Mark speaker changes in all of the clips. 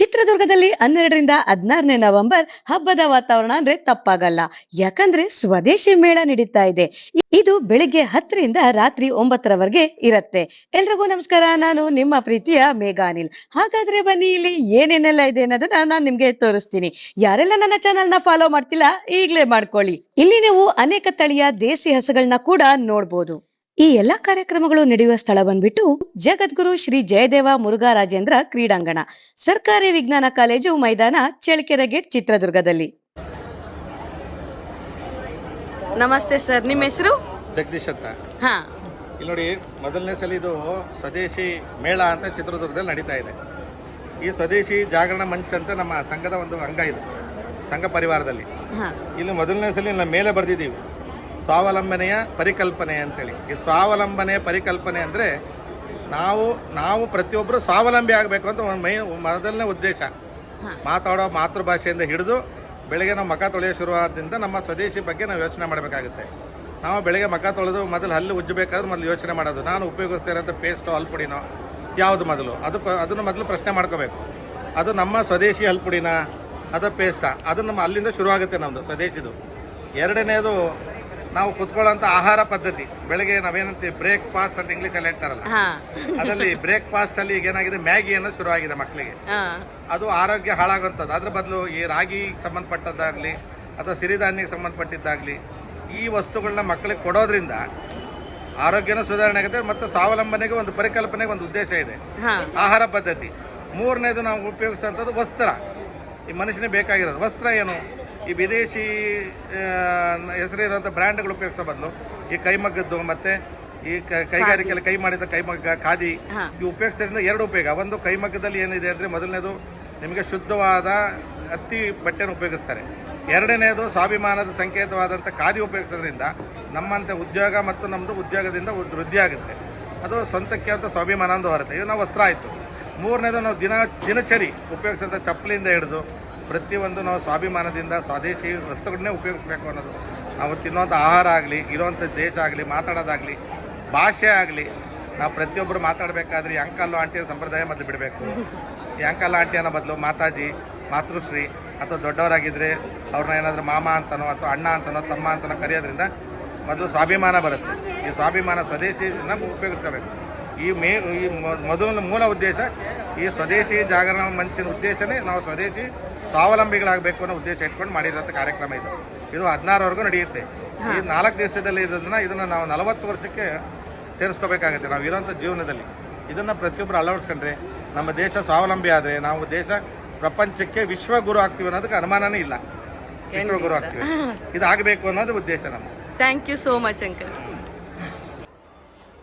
Speaker 1: ಚಿತ್ರದುರ್ಗದಲ್ಲಿ ಹನ್ನೆರಡರಿಂದ ಹದಿನಾರನೇ ನವೆಂಬರ್ ಹಬ್ಬದ ವಾತಾವರಣ ಅಂದ್ರೆ ತಪ್ಪಾಗಲ್ಲ. ಯಾಕಂದ್ರೆ ಸ್ವದೇಶಿ ಮೇಳ ನಡೀತಾ ಇದೆ. ಇದು ಬೆಳಿಗ್ಗೆ ಹತ್ತರಿಂದ ರಾತ್ರಿ ಒಂಬತ್ತರವರೆಗೆ ಇರತ್ತೆ. ಎಲ್ರಿಗೂ ನಮಸ್ಕಾರ, ನಾನು ನಿಮ್ಮ ಪ್ರೀತಿಯ ಮೇಘಾನಿಲ್ ಹಾಗಾದ್ರೆ ಬನ್ನಿ, ಇಲ್ಲಿ ಏನೇನೆಲ್ಲ ಇದೆ ಅನ್ನೋದನ್ನ ನಾನು ನಿಮ್ಗೆ ತೋರಿಸ್ತೀನಿ. ಯಾರೆಲ್ಲ ನನ್ನ ಚಾನೆಲ್ನ ಫಾಲೋ ಮಾಡ್ತಿಲ್ಲ, ಈಗ್ಲೇ ಮಾಡ್ಕೊಳ್ಳಿ. ಇಲ್ಲಿ ನೀವು ಅನೇಕ ತಳಿಯ ದೇಸಿ ಹಸುಗಳನ್ನ ಕೂಡ ನೋಡ್ಬೋದು. ಈ ಎಲ್ಲಾ ಕಾರ್ಯಕ್ರಮಗಳು ನಡೆಯುವ ಸ್ಥಳ ಬಂದ್ಬಿಟ್ಟು ಜಗದ್ಗುರು ಶ್ರೀ ಜಯದೇವ ಮುರುಘರಾಜೇಂದ್ರ ಕ್ರೀಡಾಂಗಣ ಸರ್ಕಾರಿ ವಿಜ್ಞಾನ ಕಾಲೇಜು ಮೈದಾನ ಚಳ್ಳಕೆರೆ ಗೇಟ್ ಚಿತ್ರದುರ್ಗದಲ್ಲಿ. ನಮಸ್ತೆ ಸರ್ ನಿಮ್ಮ ಹೆಸರು?
Speaker 2: ಜಗದೀಶ್ ಅಂತ.
Speaker 1: ಹಾ.
Speaker 2: ಇಲ್ಲಿ ನೋಡಿ ಮೊದಲನೇ ಸಲ ಇದು ಸ್ವದೇಶಿ ಮೇಳ ಅಂತ ಚಿತ್ರದುರ್ಗದಲ್ಲಿ ನಡೀತಾ ಇದೆ. ಈ ಸ್ವದೇಶಿ ಜಾಗರಣ ಮಂಚ ಅಂತ ನಮ್ಮ ಸಂಘದ ಒಂದು ಅಂಗ ಇದು ಸಂಘ ಪರಿವಾರದಲ್ಲಿ.
Speaker 1: ಹಾ.
Speaker 2: ಇಲ್ಲಿ ಮೊದಲನೇ ಸಲ ಮೇಲೆ ಬರೆದಿದ್ದೀವಿ. ಸ್ವಾವಲಂಬನೆಯ ಪರಿಕಲ್ಪನೆ ಅಂತೇಳಿ. ಈ ಸ್ವಾವಲಂಬನೆಯ ಪರಿಕಲ್ಪನೆ ಅಂದರೆ ನಾವು ನಾವು ಪ್ರತಿಯೊಬ್ಬರು ಸ್ವಾವಲಂಬಿ ಆಗಬೇಕು ಅಂತ ಒಂದು ಮೈ ಮೊದಲನೇ ಉದ್ದೇಶ. ಮಾತಾಡೋ ಮಾತೃಭಾಷೆಯಿಂದ ಹಿಡಿದು ಬೆಳಗ್ಗೆ ನಾವು ಮಖ ತೊಳೆಯೋ ಶುರುವಾದಿಂದ ನಮ್ಮ ಸ್ವದೇಶಿ ಬಗ್ಗೆ ನಾವು ಯೋಚನೆ ಮಾಡಬೇಕಾಗುತ್ತೆ. ನಾವು ಬೆಳಗ್ಗೆ ಮಖ ತೊಳೆದು ಮೊದಲು ಹಲ್ಲು ಉಜ್ಜಬೇಕಾದ್ರೆ ಮೊದಲು ಯೋಚನೆ ಮಾಡೋದು. ನಾನು ಉಪಯೋಗಿಸ್ತಿರೋಂಥ ಪೇಸ್ಟೋ ಹಲ್ಪುಡಿನೋ? ಯಾವುದು ಮೊದಲು? ಅದು ಪ ಅದನ್ನು ಮೊದಲು ಪ್ರಶ್ನೆ ಮಾಡ್ಕೋಬೇಕು. ಅದು ನಮ್ಮ ಸ್ವದೇಶಿ ಹಲ್ಪುಡಿನ? ಅದು ಪೇಸ್ಟಾ ಅದು ನಮ್ಮ ಅಲ್ಲಿಂದ ಶುರುವಾಗುತ್ತೆ ನಮ್ಮದು ಸ್ವದೇಶಿದು. ಎರಡನೇದು ನಾವು ಕುತ್ಕೊಳ್ಳೋಂಥ ಆಹಾರ ಪದ್ಧತಿ. ಬೆಳಗ್ಗೆ ನಾವೇನಂತೀವಿ ಬ್ರೇಕ್ ಫಾಸ್ಟ್ ಅಂತ ಇಂಗ್ಲೀಷಲ್ಲಿ ಹೇಳ್ತಾರಲ್ಲ. ಅದರಲ್ಲಿ ಬ್ರೇಕ್ ಫಾಸ್ಟ್ ಅಲ್ಲಿ ಈಗ ಏನಾಗಿದೆ ಮ್ಯಾಗಿ ಅನ್ನೋದು ಶುರುವಾಗಿದೆ ಮಕ್ಕಳಿಗೆ ಅದು ಆರೋಗ್ಯ ಹಾಳಾಗುವಂಥದ್ದು ಅದ್ರ ಬದಲು ಈ ರಾಗಿ ಸಂಬಂಧಪಟ್ಟದ್ದಾಗಲಿ ಅಥವಾ ಸಿರಿಧಾನ್ಯಕ್ಕೆ ಸಂಬಂಧಪಟ್ಟಿದ್ದಾಗಲಿ ಈ ವಸ್ತುಗಳನ್ನ ಮಕ್ಕಳಿಗೆ ಕೊಡೋದ್ರಿಂದ ಆರೋಗ್ಯನೂ ಸುಧಾರಣೆ ಆಗುತ್ತೆ ಮತ್ತು ಸ್ವಾವಲಂಬನೆಗೆ ಒಂದು ಪರಿಕಲ್ಪನೆಗೆ ಒಂದು ಉದ್ದೇಶ ಇದೆ. ಆಹಾರ ಪದ್ಧತಿ. ಮೂರನೇದು ನಾವು ಉಪಯೋಗಿಸುವಂಥದ್ದು ವಸ್ತ್ರ. ಈ ಮನುಷ್ಯನಿಗೆ ಬೇಕಾಗಿರೋದು. ವಸ್ತ್ರ ಏನು? ಈ ವಿದೇಶಿ ಹೆಸರಿರುವಂಥ ಬ್ರ್ಯಾಂಡ್ಗಳು ಉಪಯೋಗಿಸೋ ಬದಲು. ಈ ಕೈಮಗ್ಗದ್ದು ಮತ್ತು ಈ ಕ- ಕೈಗಾರಿಕೆಯಲ್ಲಿ ಕೈ ಮಾಡಿದ ಕೈಮಗ್ಗ ಖಾದಿ ಈ ಉಪಯೋಗಿಸೋದ್ರಿಂದ ಎರಡು ಉಪಯೋಗ. ಒಂದು ಕೈಮಗ್ಗದಲ್ಲಿ ಏನಿದೆ ಅಂದರೆ ಮೊದಲನೇದು ನಿಮಗೆ ಶುದ್ಧವಾದ ಹತ್ತಿ ಬಟ್ಟೆನ ಉಪಯೋಗಿಸ್ತಾರೆ. ಎರಡನೇದು ಸ್ವಾಭಿಮಾನದ ಸಂಕೇತವಾದಂಥ ಖಾದಿ ಉಪಯೋಗಿಸೋದ್ರಿಂದ ನಮ್ಮಂಥ ಉದ್ಯೋಗ ಮತ್ತು ನಮ್ಮದು ಉದ್ಯೋಗದಿಂದ ಉದ್- ವೃದ್ಧಿ ಆಗುತ್ತೆ. ಅದು ಸ್ವಂತಕ್ಕೆ ಅಂತ ಸ್ವಾಭಿಮಾನ ಅಂತ ಹೊರತೆ. ಇದು ನಾವು ವಸ್ತ್ರ ಆಯಿತು. ಮೂರನೇದು ನಾವು ದಿನ ದಿನಚರಿ ಉಪಯೋಗಿಸೋಂಥ ಚಪ್ಪಲಿಯಿಂದ ಹಿಡಿದು ಪ್ರತಿಯೊಂದು ನಾವು ಸ್ವಾಭಿಮಾನದಿಂದ ಸ್ವದೇಶಿ ವಸ್ತುಗಳನ್ನೇ ಉಪಯೋಗಿಸ್ಬೇಕು ಅನ್ನೋದು. ನಾವು ತಿನ್ನುವಂಥ ಆಹಾರ ಆಗಲಿ, ಇರೋವಂಥ ದೇಶ ಆಗಲಿ, ಮಾತಾಡೋದಾಗಲಿ, ಭಾಷೆ ಆಗಲಿ, ನಾವು ಪ್ರತಿಯೊಬ್ಬರು ಮಾತಾಡಬೇಕಾದ್ರೆ ಈ ಅಂಕಲ್ಲು ಆಂಟಿಯ ಸಂಪ್ರದಾಯ ಮೊದಲು ಬಿಡಬೇಕು. ಈ ಆಂಟಿ ಅನ್ನೋ ಬದಲು ಮಾತಾಜಿ, ಮಾತೃಶ್ರೀ ಅಥವಾ ದೊಡ್ಡವರಾಗಿದ್ದರೆ ಅವ್ರನ್ನ ಏನಾದರೂ ಮಾಮ ಅಂತನೋ ಅಥವಾ ಅಣ್ಣ ಅಂತನೋ ತಮ್ಮ ಅಂತನೋ ಕರೆಯೋದ್ರಿಂದ ಮೊದಲು ಸ್ವಾಭಿಮಾನ ಬರುತ್ತೆ. ಈ ಸ್ವಾಭಿಮಾನ ಸ್ವದೇಶಿ ನಾವು ಉಪಯೋಗಿಸ್ಕೋಬೇಕು. ಈ ಮೇ, ಈ ಮೊದಲ ಮೂಲ ಉದ್ದೇಶ ಈ ಸ್ವದೇಶಿ ಜಾಗರಣ ಮಂಚಿನ ಉದ್ದೇಶನೇ ನಾವು ಸ್ವದೇಶಿ ಸ್ವಾವಲಂಬಿಗಳಾಗಬೇಕು ಅನ್ನೋ ಉದ್ದೇಶ ಇಟ್ಕೊಂಡು ಮಾಡಿರೋಂಥ ಕಾರ್ಯಕ್ರಮ ಇದು. ಇದು ಹದಿನಾರವರೆಗೂ ನಡೆಯುತ್ತೆ. ಈ ನಾಲ್ಕು ದಿವಸದಲ್ಲಿ ಇದನ್ನು ಇದನ್ನು ನಾವು ನಲವತ್ತು ವರ್ಷಕ್ಕೆ ಸೇರಿಸ್ಕೋಬೇಕಾಗುತ್ತೆ. ನಾವು ಇರೋಂಥ ಜೀವನದಲ್ಲಿ. ಇದನ್ನು ಪ್ರತಿಯೊಬ್ಬರು ಅಳವಡಿಸ್ಕೊಂಡ್ರೆ ನಮ್ಮ ದೇಶ ಸ್ವಾವಲಂಬಿ ಆದರೆ ನಾವು ದೇಶ ಪ್ರಪಂಚಕ್ಕೆ ವಿಶ್ವಗುರು ಆಗ್ತೀವಿ ಅನ್ನೋದಕ್ಕೆ ಅನುಮಾನನೇ ಇಲ್ಲ. ವಿಶ್ವಗುರು ಆಗ್ತೀವಿ. ಇದಾಗಬೇಕು ಅನ್ನೋದು ಉದ್ದೇಶ ನಮ್ಮ
Speaker 1: thank you so much uncle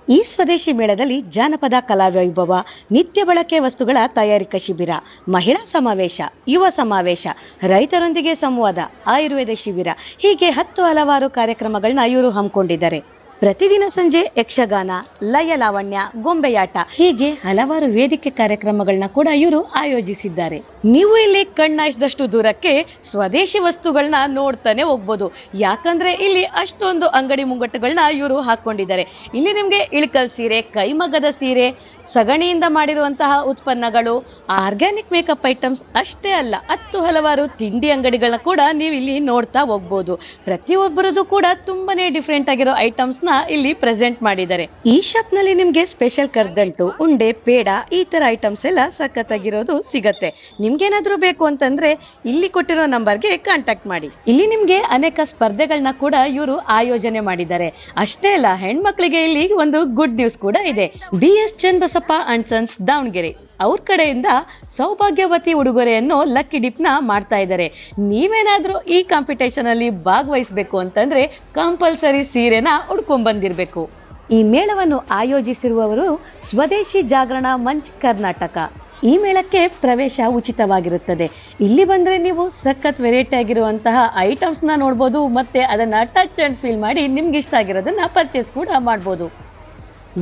Speaker 1: ಈ ಸ್ವದೇಶಿ ಮೇಳದಲ್ಲಿ ಜಾನಪದ ಕಲಾವೈಭವ ನಿತ್ಯ ಬಳಕೆ ವಸ್ತುಗಳ ತಯಾರಿಕಾ ಶಿಬಿರ, ಮಹಿಳಾ ಸಮಾವೇಶ, ಯುವ ಸಮಾವೇಶ, ರೈತರೊಂದಿಗೆ ಸಂವಾದ, ಆಯುರ್ವೇದ ಶಿಬಿರ ಹೀಗೆ ಹತ್ತು ಹಲವಾರು ಕಾರ್ಯಕ್ರಮಗಳನ್ನ ಇವರು ಹಮ್ಮಿಕೊಂಡಿದ್ದಾರೆ. ಪ್ರತಿದಿನ ಸಂಜೆ ಯಕ್ಷಗಾನ, ಲಯ ಲಾವಣ್ಯ, ಗೊಂಬೆಯಾಟ, ಹೀಗೆ ಹಲವಾರು ವೇದಿಕೆ ಕಾರ್ಯಕ್ರಮಗಳನ್ನ ಕೂಡ ಇವರು ಆಯೋಜಿಸಿದ್ದಾರೆ. ನೀವು ಇಲ್ಲಿ ಕಣ್ಣಾಯಿಸಿದಷ್ಟು ದೂರಕ್ಕೆ ಸ್ವದೇಶಿ ವಸ್ತುಗಳನ್ನ ನೋಡ್ತಾನೆ ಹೋಗ್ಬೋದು. ಯಾಕಂದ್ರೆ ಇಲ್ಲಿ ಅಷ್ಟೊಂದು ಅಂಗಡಿ ಮುಂಗಟ್ಟುಗಳನ್ನ ಇವರು ಹಾಕೊಂಡಿದ್ದಾರೆ. ಇಲ್ಲಿ ನಿಮ್ಗೆ ಇಳಕಲ್ ಸೀರೆ ಕೈಮಗ್ಗದ ಸೀರೆ, ಸಗಣಿಯಿಂದ ಮಾಡಿರುವಂತಹ ಉತ್ಪನ್ನಗಳು, ಆರ್ಗ್ಯಾನಿಕ್ ಮೇಕಪ್ ಐಟಮ್ಸ್ ಅಷ್ಟೇ ಅಲ್ಲ, ಹತ್ತು ಹಲವಾರು ತಿಂಡಿ ಅಂಗಡಿಗಳನ್ನ ಕೂಡ ನೀವು ಇಲ್ಲಿ ನೋಡ್ತಾ ಹೋಗ್ಬೋದು. ಪ್ರತಿಯೊಬ್ಬರದ್ದು ಕೂಡ ತುಂಬಾನೇ ಡಿಫ್ರೆಂಟ್ ಆಗಿರೋ ಐಟಮ್ಸ್ ನ ಇಲ್ಲಿ ಪ್ರೆಸೆಂಟ್ ಮಾಡಿದ್ದಾರೆ. ಈ ಶಾಪ್ನಲ್ಲಿ ನಿಮ್ಗೆ ಸ್ಪೆಷಲ್ ಕರ್ದಂಟು ಉಂಡೆ ಪೇಡ ಈ ತರ ಐಟಮ್ಸ್ ಎಲ್ಲ ಸಖತ್ತಾಗಿರೋದು ಸಿಗತ್ತೆ. ನಿಮ್ಗೇನಾದ್ರೂ ಬೇಕು ಅಂತಂದ್ರೆ ಇಲ್ಲಿ ಕೊಟ್ಟಿರೋ ನಂಬರ್ಗೆ ಕಾಂಟ್ಯಾಕ್ಟ್ ಮಾಡಿ. ಇಲ್ಲಿ ನಿಮ್ಗೆ ಅನೇಕ ಸ್ಪರ್ಧೆಗಳನ್ನ ಕೂಡ ಇವರು ಆಯೋಜನೆ ಮಾಡಿದ್ದಾರೆ. ಅಷ್ಟೇ ಅಲ್ಲ ಹೆಣ್ಮಕ್ಳಿಗೆ ಇಲ್ಲಿ ಒಂದು ಗುಡ್ ನ್ಯೂಸ್ ಕೂಡ ಇದೆ. B S Channabasappa and sons Davanagere. ಅವ್ರ ಕಡೆಯಿಂದ ಸೌಭಾಗ್ಯವತಿ ಉಡುಗೊರೆಯನ್ನು ಲಕ್ಕಿ ಡಿಪ್ನ ಮಾಡ್ತಾ ಇದ್ದಾರೆ. ನೀವೇನಾದರೂ ಈ ಕಾಂಪಿಟೇಷನ್ ಅಲ್ಲಿ ಭಾಗವಹಿಸಬೇಕು ಅಂತಂದ್ರೆ ಕಂಪಲ್ಸರಿ ಸೀರೆನ ಉಡ್ಕೊಂಡ್ ಬಂದಿರ್ಬೇಕು. ಈ ಮೇಳವನ್ನು ಆಯೋಜಿಸಿರುವವರು ಸ್ವದೇಶಿ ಜಾಗರಣ ಮಂಚ್ ಕರ್ನಾಟಕ. ಈ ಮೇಳಕ್ಕೆ ಪ್ರವೇಶ ಉಚಿತವಾಗಿರುತ್ತದೆ. ಇಲ್ಲಿ ಬಂದರೆ ನೀವು ಸಖತ್ ವೆರೈಟಿ ಆಗಿರುವಂತಹ ಐಟಮ್ಸ್ನ ನೋಡ್ಬೋದು, ಮತ್ತು ಅದನ್ನು ಟಚ್ ಆ್ಯಂಡ್ ಫೀಲ್ ಮಾಡಿ ನಿಮ್ಗೆ ಇಷ್ಟ ಆಗಿರೋದನ್ನು ಪರ್ಚೇಸ್ ಕೂಡ ಮಾಡ್ಬೋದು.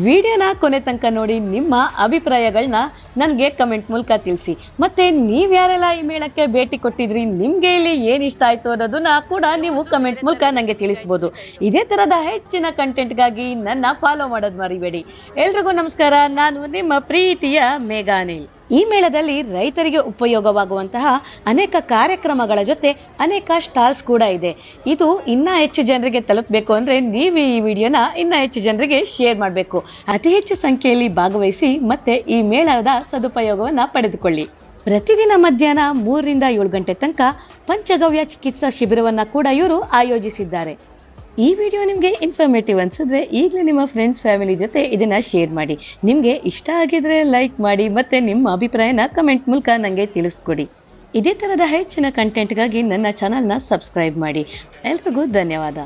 Speaker 1: ವಿಡಿಯೋನ ಕೊನೆ ತನಕ ನೋಡಿ ನಿಮ್ಮ ಅಭಿಪ್ರಾಯಗಳನ್ನ ನನಗೆ ಕಮೆಂಟ್ ಮೂಲಕ ತಿಳಿಸಿ. ಮತ್ತೆ ನೀವು ಯಾರೆಲ್ಲ ಈ ಮೇಳಕ್ಕೆ ಭೇಟಿ ಕೊಟ್ಟಿದ್ರಿ, ನಿಮ್ಗೆ ಇಲ್ಲಿ ಏನ್ ಇಷ್ಟ ಆಯ್ತು ಅನ್ನೋದನ್ನ ಕೂಡ ನೀವು ಕಮೆಂಟ್ ಮೂಲಕ ನನಗೆ ತಿಳಿಸ್ಬೋದು. ಇದೇ ಥರದ ಹೆಚ್ಚಿನ ಕಂಟೆಂಟ್ಗಾಗಿ ನನ್ನ ಫಾಲೋ ಮಾಡೋದು ಮರಿಬೇಡಿ. ಎಲ್ರಿಗೂ ನಮಸ್ಕಾರ, ನಾನು ನಿಮ್ಮ ಪ್ರೀತಿಯ ಮೇಘಾನಿಲ್. ಈ ಮೇಳದಲ್ಲಿ ರೈತರಿಗೆ ಉಪಯೋಗವಾಗುವಂತಹ ಅನೇಕ ಕಾರ್ಯಕ್ರಮಗಳ ಜೊತೆ ಅನೇಕ ಸ್ಟಾಲ್ಸ್ ಕೂಡ ಇದೆ. ಇದು ಇನ್ನ ಹೆಚ್ಚು ಜನರಿಗೆ ತಲುಪಬೇಕು ಅಂದ್ರೆ ನೀವು ಈ ವಿಡಿಯೋನ ಇನ್ನ ಹೆಚ್ಚು ಜನರಿಗೆ ಶೇರ್ ಮಾಡಬೇಕು. ಅತಿ ಹೆಚ್ಚು ಸಂಖ್ಯೆಯಲ್ಲಿ ಭಾಗವಹಿಸಿ ಮತ್ತೆ ಈ ಮೇಳದ ಸದುಪಯೋಗವನ್ನ ಪಡೆದುಕೊಳ್ಳಿ. ಪ್ರತಿದಿನ ಮಧ್ಯಾಹ್ನ ಮೂರರಿಂದ ಏಳು ಗಂಟೆ ತನಕ ಪಂಚಗವ್ಯ ಚಿಕಿತ್ಸಾ ಶಿಬಿರವನ್ನ ಕೂಡ ಇವರು ಆಯೋಜಿಸಿದ್ದಾರೆ. ಈ ವಿಡಿಯೋ ನಿಮಗೆ ಇನ್ಫಾರ್ಮೇಟಿವ್ ಅನಿಸಿದ್ರೆ ಈಗಲೇ ನಿಮ್ಮ ಫ್ರೆಂಡ್ಸ್ ಫ್ಯಾಮಿಲಿ ಜೊತೆ ಇದನ್ನು ಶೇರ್ ಮಾಡಿ. ನಿಮಗೆ ಇಷ್ಟ ಆಗಿದ್ರೆ ಲೈಕ್ ಮಾಡಿ ಮತ್ತು ನಿಮ್ಮ ಅಭಿಪ್ರಾಯನ ಕಮೆಂಟ್ ಮೂಲಕ ನನಗೆ ತಿಳಿಸ್ಕೊಡಿ. ಇದೇ ಥರದ ಹೆಚ್ಚಿನ ಕಂಟೆಂಟ್ಗಾಗಿ ನನ್ನ ಚಾನಲ್ನ ಸಬ್ಸ್ಕ್ರೈಬ್ ಮಾಡಿ. ಎಲ್ರಿಗೂ ಧನ್ಯವಾದ.